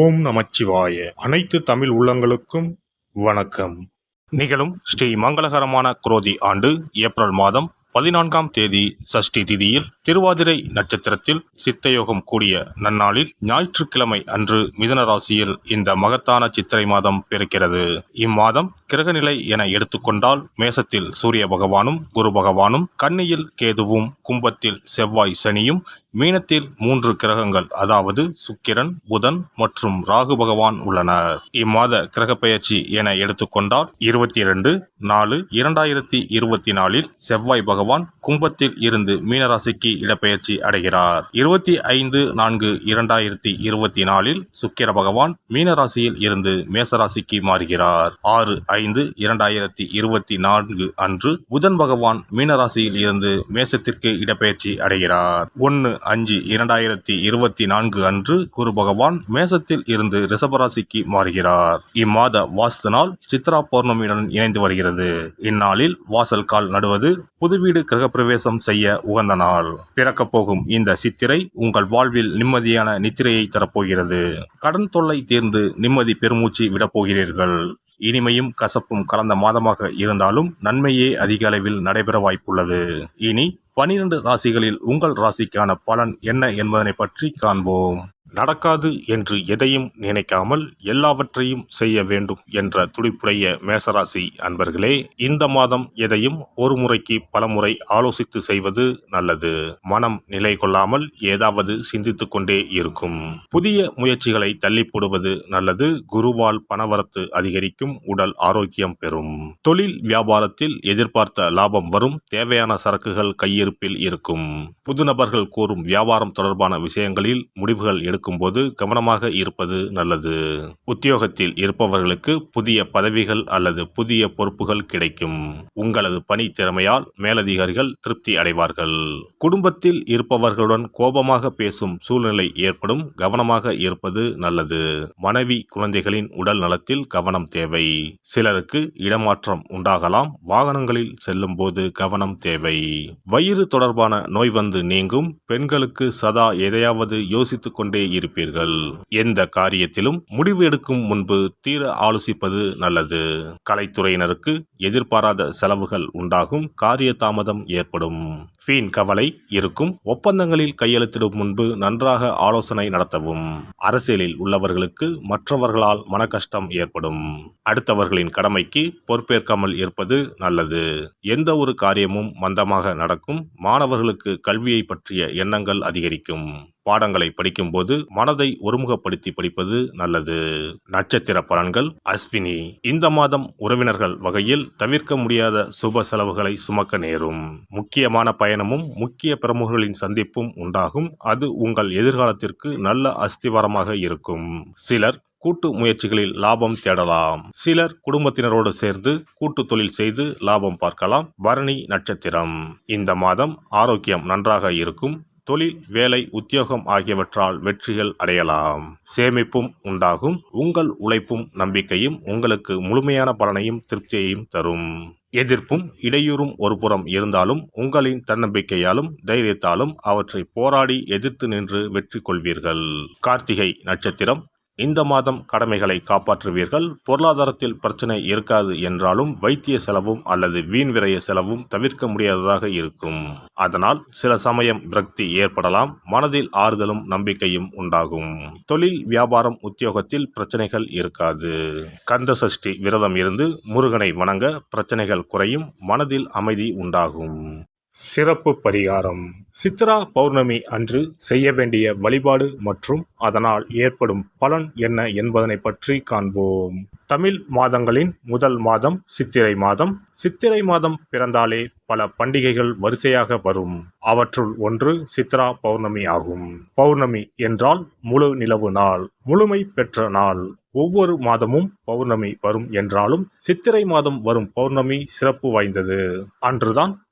ஓம் நமச்சிவாய. அனைத்து தமிழ் உள்ளங்களுக்கும் வணக்கம். நிகழும் ஸ்ரீ மங்களகரமான குரோதி ஆண்டு ஏப்ரல் மாதம் பதினான்காம் தேதி சஷ்டி திதியில் திருவாதிரை நட்சத்திரத்தில் சித்தயோகம் கூடிய நன்னாளில் ஞாயிற்றுக்கிழமை அன்று மிதன ராசியில் இந்த மகத்தான சித்திரை மாதம் பிறக்கிறது. இம்மாதம் கிரகநிலை என எடுத்துக்கொண்டால் மேசத்தில் சூரிய பகவானும் குரு பகவானும் கன்னியில் கேதுவும் கும்பத்தில் செவ்வாய் சனியும் மீனத்தில் மூன்று கிரகங்கள் அதாவது சுக்கிரன் புதன் மற்றும் ராகு பகவான் உள்ளனர். இம்மாத கிரக பயிற்சி என எடுத்துக்கொண்டால் இருபத்தி இரண்டு நாலு இரண்டாயிரத்தி இருபத்தி நாலில் செவ்வாய் பகவான் கும்பத்தில் இருந்து மீனராசிக்கு இடப்பெயர்ச்சி அடைகிறார். இருபத்தி ஐந்து நான்கு இரண்டாயிரத்தி இருபத்தி நாலில் சுக்கிர பகவான் மீனராசியில் இருந்து மேசராசிக்கு மாறுகிறார். ஆறு ஐந்து இரண்டாயிரத்தி இருபத்தி நான்கு அன்று புதன் பகவான் மீனராசியில் இருந்து மேசத்திற்கு இடப்பெயர்ச்சி அடைகிறார். ஒன்று அஞ்சு இரண்டாயிரத்தி இருபத்தி நான்கு அன்று குரு பகவான் மேசத்தில் இருந்து ரிஷபராசிக்கு மாறுகிறார். இம்மாத வாஸ்து நாள் சித்ரா பௌர்ணமியுடன் இணைந்து வருகிறது. இந்நாளில் வாசல் கால் நடுவது புது வீடு கிரகப்பிரவேசம் செய்ய உகந்த நாள். பிறக்கப் போகும் இந்த சித்திரை உங்கள் வாழ்வில் நிம்மதியான நித்திரையை தரப்போகிறது. கடன் தொல்லை தீர்ந்து நிம்மதி பெருமூச்சு விடப் போகிறீர்கள். இனிமையும் கசப்பும் கலந்த மாதமாக இருந்தாலும் நன்மையே அதிக அளவில் நடைபெற வாய்ப்புள்ளது. இனி பனிரெண்டு ராசிகளில் உங்கள் ராசிக்கான பலன் என்ன என்பதனை பற்றி காண்போம். நடக்காது என்று எதையும் நினைக்காமல் எல்லாவற்றையும் செய்ய வேண்டும் என்ற துடிப்புடைய மேசராசி அன்பர்களே இந்த மாதம் எதையும் ஒரு முறைக்கு பலமுறை ஆலோசித்து செய்வது நல்லது. மனம் நிலை கொள்ளாமல் ஏதாவது சிந்தித்துக் கொண்டே இருக்கும். புதிய முயற்சிகளை தள்ளி போடுவது நல்லது. குருவால் பணவரத்து அதிகரிக்கும் உடல் ஆரோக்கியம் பெறும். தொழில் வியாபாரத்தில் எதிர்பார்த்த லாபம் வரும் தேவையான சரக்குகள் கையிருப்பில் இருக்கும். புது நபர்கள் கூறும் வியாபாரம் தொடர்பான விஷயங்களில் முடிவுகள் எடுக்கும்போது கவனமாக இருப்பது நல்லது. உத்தியோகத்தில் இருப்பவர்களுக்கு புதிய பதவிகள் அல்லது புதிய பொறுப்புகள் கிடைக்கும். உங்களது பணி திறமையால் மேலதிகாரிகள் திருப்தி அடைவார்கள். குடும்பத்தில் இருப்பவர்களுடன் கோபமாக பேசும் சூழ்நிலை ஏற்படும். கவனமாக இருப்பது நல்லது. மனைவி குழந்தைகளின் உடல் நலத்தில் கவனம் தேவை. சிலருக்கு இடமாற்றம் உண்டாகலாம். வாகனங்களில் செல்லும் போது கவனம் தேவை. வயிறு தொடர்பான நோய் வந்து நீங்கும். பெண்களுக்கு சதா எதையாவது யோசித்துக் கொண்டே இருப்பீர்கள். எந்த காரியத்திலும் முடிவு எடுக்கும் முன்பு தீர ஆலோசிப்பது நல்லது. கலைத்துறையினருக்கு எதிர்பாராத செலவுகள் உண்டாகும் காரிய தாமதம் ஏற்படும். வீண் கவலை இருக்கும் ஒப்பந்தங்களில் கையெழுத்திடும் முன்பு நன்றாக ஆலோசனை நடத்தவும். அரசியலில் உள்ளவர்களுக்கு மற்றவர்களால் மனக்கஷ்டம் ஏற்படும். அடுத்தவர்களின் கடமைக்கு பொறுப்பேற்காமல் இருப்பது நல்லது. எந்த ஒரு காரியமும் மந்தமாக நடக்கும் மாணவர்களுக்கு கல்வியை பற்றிய எண்ணங்கள் அதிகரிக்கும். பாடங்களை படிக்கும்போது மனதை ஒருமுகப்படுத்தி படிப்பது நல்லது. நட்சத்திர பலன்கள். அஸ்வினி இந்த மாதம் உறவினர்கள் வகையில் தவிர்க்க முடியாத சுப செலவுகளை சுமக்க நேரும். முக்கியமான பயணமும் முக்கிய பிரமுகர்களின் சந்திப்பும் உண்டாகும். அது உங்கள் எதிர்காலத்திற்கு நல்ல அஸ்திவாரமாக இருக்கும். சிலர் கூட்டு முயற்சிகளில் லாபம் தேடலாம். சிலர் குடும்பத்தினரோடு சேர்ந்து கூட்டு தொழில் செய்து லாபம் பார்க்கலாம். பரணி நட்சத்திரம். இந்த மாதம் ஆரோக்கியம் நன்றாக இருக்கும். தொழில் வேலை உத்தியோகம் ஆகியவற்றால் வெற்றிகள் அடையலாம். சேமிப்பும் உண்டாகும். உங்கள் உழைப்பும் நம்பிக்கையும் உங்களுக்கு முழுமையான பலனையும் திருப்தியையும் தரும். எதிர்ப்பும் இடையூறும் ஒருபுறம் இருந்தாலும் உங்களின் தன்னம்பிக்கையாலும் தைரியத்தாலும் அவற்றை போராடி எதிர்த்து நின்று வெற்றி கொள்வீர்கள். கார்த்திகை நட்சத்திரம் இந்த மாதம் கடமைகளை காப்பாற்றுவீர்கள். பொருளாதாரத்தில் பிரச்சனை இருக்காது என்றாலும் வைத்திய செலவும் அல்லது வீண் விரைய செலவும் தவிர்க்க முடியாததாக இருக்கும். அதனால் சில சமயம் விரக்தி ஏற்படலாம். மனதில் ஆறுதலும் நம்பிக்கையும் உண்டாகும். தொழில் வியாபாரம் உத்தியோகத்தில் பிரச்சனைகள் இருக்காது. கந்த சஷ்டி விரதம் இருந்து முருகனை வணங்க பிரச்சனைகள் குறையும். மனதில் அமைதி உண்டாகும். சிறப்பு பரிகாரம். சித்ரா பௌர்ணமி அன்று செய்ய வேண்டிய வழிபாடு மற்றும் அதனால் ஏற்படும் பலன் என்ன என்பதனை பற்றி காண்போம். தமிழ் மாதங்களின் முதல் மாதம் சித்திரை மாதம். சித்திரை மாதம் பிறந்தாலே பல பண்டிகைகள் வரிசையாக வரும். அவற்றுள் ஒன்று சித்ரா பௌர்ணமி ஆகும். பௌர்ணமி என்றால் முழு நிலவு நாள் முழுமை பெற்ற நாள். ஒவ்வொரு மாதமும் பௌர்ணமி வரும் என்றாலும் சித்திரை மாதம் வரும் பௌர்ணமி சிறப்பு வாய்ந்தது. அன்றுதான்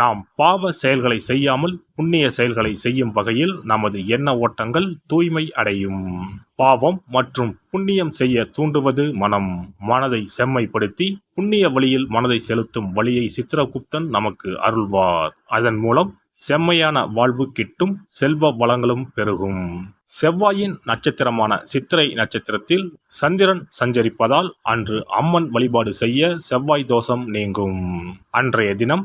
நாம் பாவ செயல்களை செய்யாமல் புண்ணிய செயல்களை செய்யும் வகையில் நமது எண்ண ஓட்டங்கள் தூய்மை அடையும். பாவம் மற்றும் புண்ணியம் செய்ய தூண்டுவது மனம். மனதை செம்மைப்படுத்தி புண்ணிய வழியில் மனதை செலுத்தும் வழியை சித்திரகுப்தன் நமக்கு அருள்வார். அதன் மூலம் செம்மையான வாழ்வு கிட்டும் செல்வ வளங்களும் பெருகும். செவ்வாயின் நட்சத்திரமான சித்திரை நட்சத்திரத்தில் சந்திரன் சஞ்சரிப்பதால் அன்று அம்மன் வழிபாடு செய்ய செவ்வாய் தோஷம் நீங்கும். அன்றைய தினம்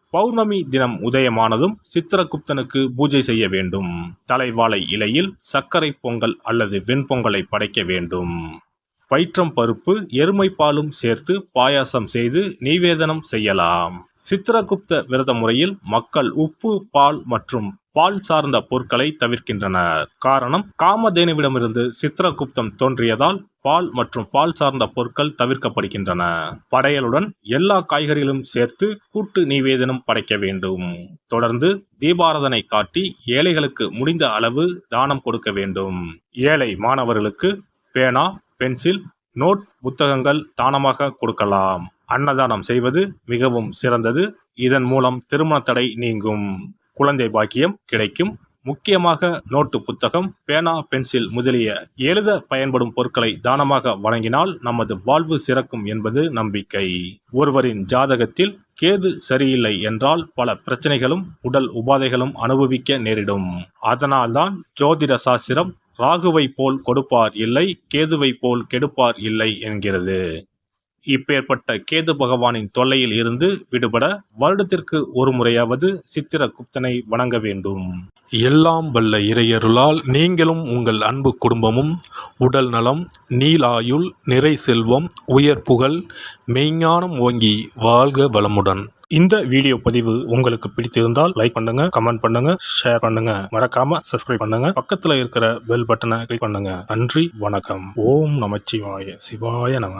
பௌர்ணமி தினம் உதயமானதும் சித்திரகுப்தனுக்கு பூஜை செய்ய வேண்டும். தலைவாழை இலையில் சர்க்கரை பொங்கல் அல்லது வெண்பொங்கலை படைக்க வேண்டும். பயிற்றம் பருப்பு எருமை பாலும் சேர்த்து பாயாசம் செய்து நிவேதனம் செய்யலாம். சித்திரகுப்த விரத முறையில் மக்கள் உப்பு பால் மற்றும் பால் சார்ந்த பொருட்களை தவிர்க்கின்றனர். காரணம் காமதேனுவிடமிருந்து சித்திரகுப்தம் தோன்றியதால் பால் மற்றும் பால் சார்ந்த பொருட்கள் தவிர்க்கப்படுகின்றன. படையலுடன் எல்லா காய்கறிகளும் சேர்த்து கூட்டு நிவேதனம் படைக்க வேண்டும். தொடர்ந்து தீபாரதனை காட்டி ஏழைகளுக்கு முடிந்த அளவு தானம் கொடுக்க வேண்டும். ஏழை மாணவர்களுக்கு பேனா பென்சில் நோட் புத்தகங்கள் தானமாக கொடுக்கலாம். அன்னதானம் செய்வது மிகவும் சிறந்தது. இதன் மூலம் திருமண தடை நீங்கும். குழந்தை பாக்கியம் கிடைக்கும். முக்கியமாக நோட்டு புத்தகம் பேனா பென்சில் முதலிய எழுத பயன்படும் பொருட்களை தானமாக வழங்கினால் நமது வாழ்வு சிறக்கும் என்பது நம்பிக்கை. ஒருவரின் ஜாதகத்தில் கேது சரியில்லை என்றால் பல பிரச்சனைகளும் உடல் உபாதைகளும் அனுபவிக்க நேரிடும். அதனால்தான் ஜோதிட சாஸ்திரம் ராகுவை போல் கொடுப்பார் இல்லை கேதுவை போல் கெடுப்பார் இல்லை என்கிறது. இப்பேற்பட்ட கேது பகவானின் தொல்லையில் இருந்து விடுபட வருடத்திற்கு ஒரு முறையாவது சித்திரகுப்தனை வணங்க வேண்டும். எல்லாம் வல்ல இறையருளால் நீங்களும் உங்கள் அன்பு குடும்பமும் உடல் நலம் நீலாயுள் நிறை செல்வம் உயர் புகழ் மெய்ஞானம் ஓங்கி வாழ்க வளமுடன். இந்த வீடியோ பதிவு உங்களுக்கு பிடித்திருந்தால் லைக் பண்ணுங்க கமெண்ட் பண்ணுங்க ஷேர் பண்ணுங்க. மறக்காம சப்ஸ்கிரைப் பண்ணுங்க. பக்கத்துல இருக்கிற பெல் பட்டனை கிளிக் பண்ணுங்க. நன்றி வணக்கம். ஓம் நமச்சிவாய. சிவாய நம